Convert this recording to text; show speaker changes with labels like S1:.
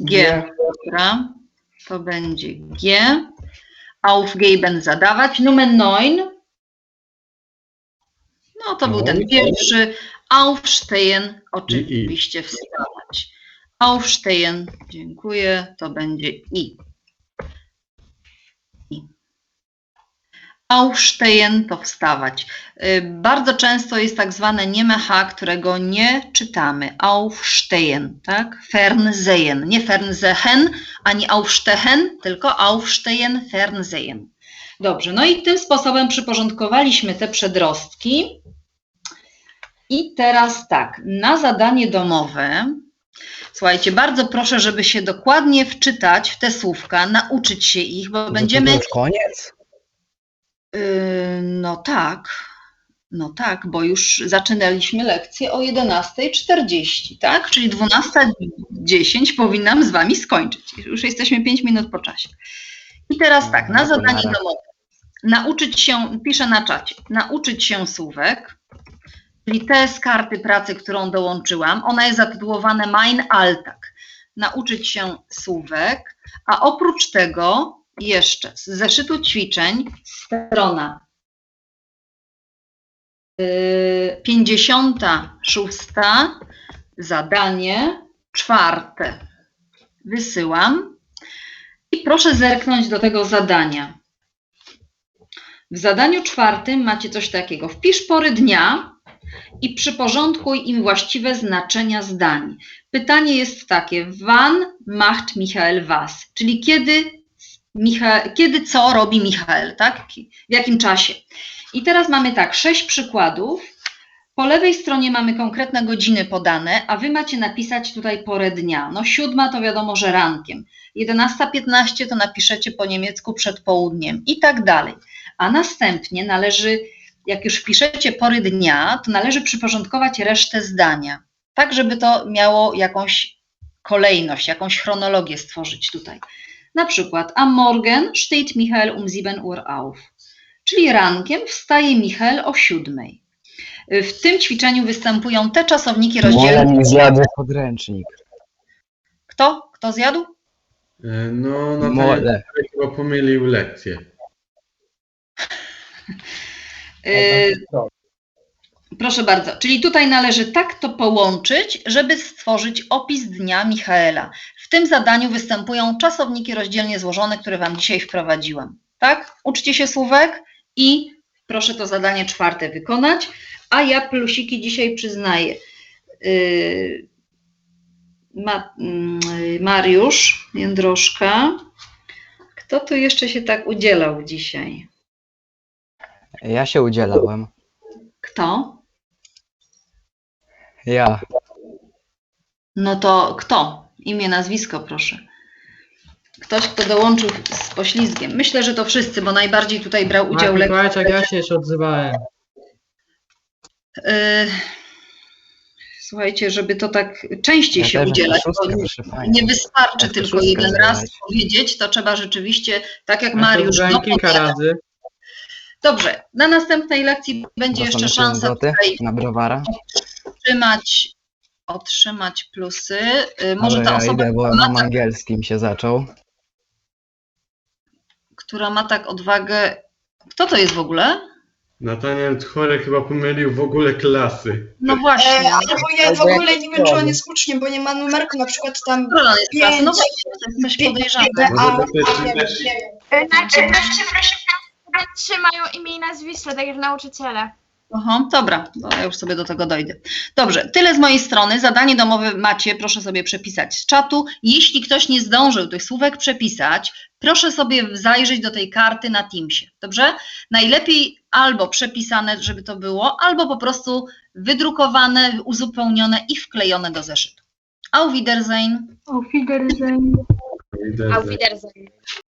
S1: G. Dobra. To będzie G. Aufgeben zadawać. Numer 9. No to był ten pierwszy. Aufstehen oczywiście wstawać. Aufstehen. Dziękuję. To będzie I. Aufstehen to wstawać. Y, Bardzo często jest tak zwane nieme H, którego nie czytamy. Aufstehen, tak? Fernsehen. Nie Fernsehen, ani Aufstehen, tylko Aufstehen, Fernsehen. Dobrze, no i tym sposobem przyporządkowaliśmy te przedrostki. I teraz tak, na zadanie domowe, słuchajcie, bardzo proszę, żeby się dokładnie wczytać w te słówka, nauczyć się ich, bo będziemy...
S2: To już koniec?
S1: Yy, No tak, no tak, bo już zaczynaliśmy lekcję o 11.40, tak? Czyli 12.10 powinnam z Wami skończyć. Już jesteśmy 5 minut po czasie. I teraz tak, na
S2: No
S1: zadanie domowe. Nauczyć się, piszę na czacie, nauczyć się słówek, czyli te z karty pracy, którą dołączyłam. Ona jest zatytułowana Mein Alltag. Nauczyć się słówek, a oprócz tego jeszcze z zeszytu ćwiczeń strona yy, 56, zadanie czwarte. Wysyłam i proszę zerknąć do tego zadania. W zadaniu czwartym macie coś takiego. Wpisz pory dnia i przyporządkuj im właściwe znaczenia zdań. Pytanie jest takie: Wann macht Michael was? Czyli kiedy Kiedy co robi Michael, tak? W jakim czasie. I teraz mamy tak, sześć przykładów. Po lewej stronie mamy konkretne godziny podane, a wy macie napisać tutaj porę dnia. No siódma to wiadomo, że rankiem. 11.15 to napiszecie po niemiecku przed południem i tak dalej. A następnie należy, jak już wpiszecie pory dnia, to należy przyporządkować resztę zdania, tak żeby to miało jakąś kolejność, jakąś chronologię stworzyć tutaj. Na przykład, am Morgen steht Michael um 7 Uhr auf. Czyli rankiem wstaje Michael o 7. W tym ćwiczeniu występują te czasowniki
S2: Moja
S1: rozdzielne.
S2: nie zjadł podręcznik.
S1: Kto? Kto zjadł?
S3: E, No, Natalia
S2: Mole.
S3: chyba pomylił lekcję.
S1: Yy, proszę bardzo. Czyli tutaj należy tak to połączyć, żeby stworzyć opis dnia Michaela. W tym zadaniu występują czasowniki rozdzielnie złożone, które Wam dzisiaj wprowadziłam. Tak? Uczcie się słówek i proszę to zadanie czwarte wykonać, a ja plusiki dzisiaj przyznaję. Yy, Ma, mm, Mariusz Jędroszka. Kto tu jeszcze się tak udzielał dzisiaj?
S2: Ja się udzielałem.
S1: Kto?
S2: Ja.
S1: No to kto? Imię, nazwisko, proszę. Ktoś, kto dołączył z poślizgiem. Myślę, że to wszyscy, bo najbardziej tutaj brał udział lektor.
S4: Kowalczak, ja się już odzywałem.
S1: Y, Słuchajcie, żeby to tak częściej
S2: Ja
S1: się
S2: też
S1: udzielać, bo
S2: szóstkę,
S1: nie,
S2: proszę pani.
S1: nie wystarczy tylko
S2: szóstkę
S1: jeden raz
S2: zdawać.
S1: powiedzieć, to trzeba rzeczywiście, tak jak
S4: Ja to
S1: Mariusz
S4: odzywałem kilka razy.
S1: Dobrze, na następnej lekcji będzie jeszcze szansa
S2: złoty
S1: tutaj
S2: na browara.
S1: Otrzymać, otrzymać plusy. Y, Może
S2: Dobra,
S1: ta
S2: ja
S1: osoba,
S2: idę, bo
S1: tak
S2: angielskim się zaczął.
S1: która ma tak odwagę. Kto to jest w ogóle?
S3: Nataniel Tchorek chyba pomylił w ogóle klasy.
S1: No właśnie.
S5: E, albo ja w ogóle nie wiem, czy on jest uczniem, bo nie ma numerku, na przykład tam
S1: Która jest klasy? No
S5: pięć,
S1: właśnie, to jest coś podejrzane.
S3: Może też-.
S6: Znaczy, proszę, proszę, trzymają imię i nazwisko, tak jak nauczyciele.
S1: Aha, dobra, to ja już sobie do tego dojdę. Dobrze, tyle z mojej strony. Zadanie domowe macie, proszę sobie przepisać z czatu. Jeśli ktoś nie zdążył tych słówek przepisać, proszę sobie zajrzeć do tej karty na Teamsie. Dobrze? Najlepiej albo przepisane, żeby to było, albo po prostu wydrukowane, uzupełnione i wklejone do zeszytu. Auf Wiedersehen.
S6: Auf Wiedersehen. Auf Wiedersehen.